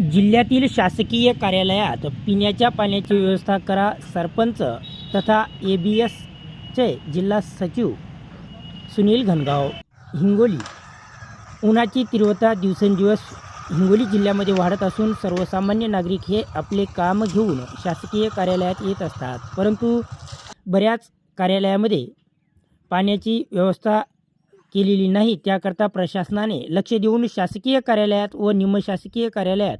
जिल्ह्यातील शासकीय कार्यालयात पिण्याच्या पाण्याची व्यवस्था करा सरपंच तथा ए बी एसचे जिल्हा सचिव सुनील घनगाव. हिंगोली. उन्हाची तीव्रता दिवसेंदिवस हिंगोली जिल्ह्यामध्ये वाढत असून सर्वसामान्य नागरिक हे आपले काम घेऊन शासकीय कार्यालयात येत असतात. परंतु बऱ्याच कार्यालयामध्ये पाण्याची व्यवस्था केलेली नाही. त्याकरता प्रशासनाने लक्ष देऊन शासकीय कार्यालयात व निमशासकीय कार्यालयात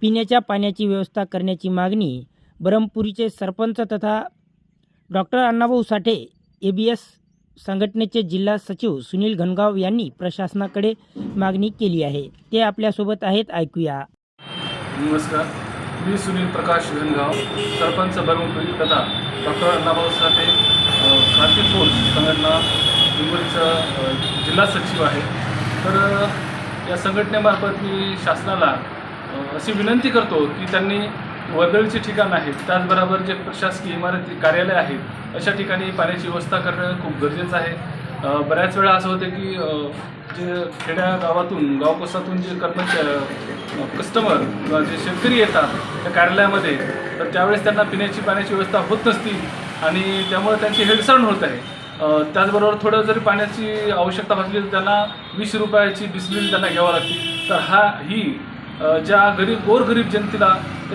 पिण्याच्या पाण्याची व्यवस्था करण्याची मागणी ब्रह्मपुरीचे सरपंच तथा doctor Annabhau Sathe A B S संघटनेचे जिल्हा सचिव सुनील घनगाव यांनी प्रशासनाकडे मागणी केली आहे. ते आपल्यासोबत आहेत. ऐकूया. नमस्कार. मी सुनील प्रकाश घनगाव सरपंच ब्रह्मपुरी तथा डॉक्टर अण्णाभाऊ साठे हिंगोलीचा जिल्हा सचिव आहे. तर या संघटनेमार्फत मी शासनाला अशी विनंती करतो की त्यांनी वर्दळीचे ठिकाण आहेत त्याचबरोबर जे प्रशासकीय इमारती कार्यालय आहेत अशा ठिकाणी पाण्याची व्यवस्था करणं खूप गरजेचं आहे. बऱ्याच वेळा असं होतं की जे खेड्या गावातून गावकोसातून जे कर्मचारी कस्टमर किंवा जे शेतकरी येतात त्या कार्यालयामध्ये तर त्यावेळेस त्यांना पिण्याची पाण्याची व्यवस्था होत नसती आणि त्यामुळे त्यांची हेळसांड होत आहे. त्याचबरोबर थोडं जरी पाण्याची आवश्यकता भासली तर त्यांना वीस रुपयाची बिस्लिन त्यांना घ्यावं लागते. तर हा ही ज्या गरीब गोरगरीब जनतेला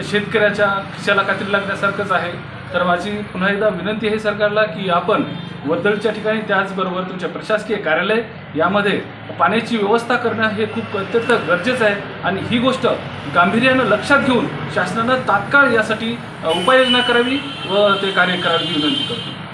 शेतकऱ्याच्या खिशाला कात्री लागण्यासारखंच आहे. तर माझी पुन्हा एकदा विनंती आहे सरकारला की आपण वर्दळीच्या ठिकाणी त्याचबरोबर तुमच्या प्रशासकीय कार्यालय यामध्ये पाण्याची व्यवस्था करणं हे खूप अत्यंत गरजेचं आहे. आणि ही गोष्ट गांभीर्यानं लक्षात घेऊन शासनानं तात्काळ यासाठी उपाययोजना करावी व ते कार्य करावी विनंती करतो.